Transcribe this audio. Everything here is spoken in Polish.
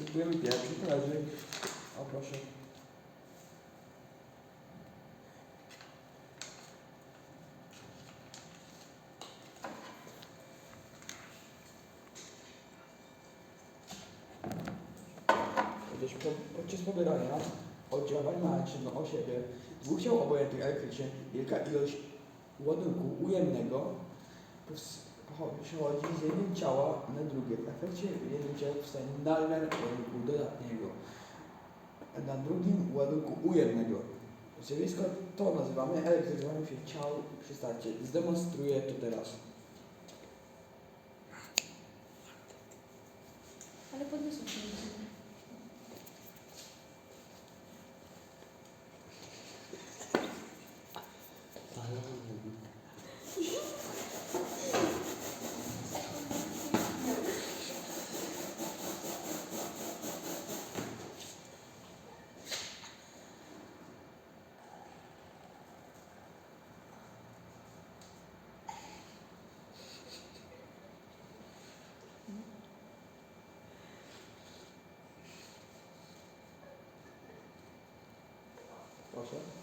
Testujemy pierwszy, to leży. O proszę. Po, podczas pobierania oddziaływań mechanicznego o siebie dwóch ciał obojętnych elektrycznie wielka ilość ładunku ujemnego przechodzi z jednego ciała na drugie. W efekcie jednym ciałem powstaje nadmiar ładunku dodatniego na drugim ładunku ujemnego. Zjawisko to nazywamy elektryzowaniem się ciał przy starcie. Zdemonstruję to teraz. Ale podniosą się nie Proszę.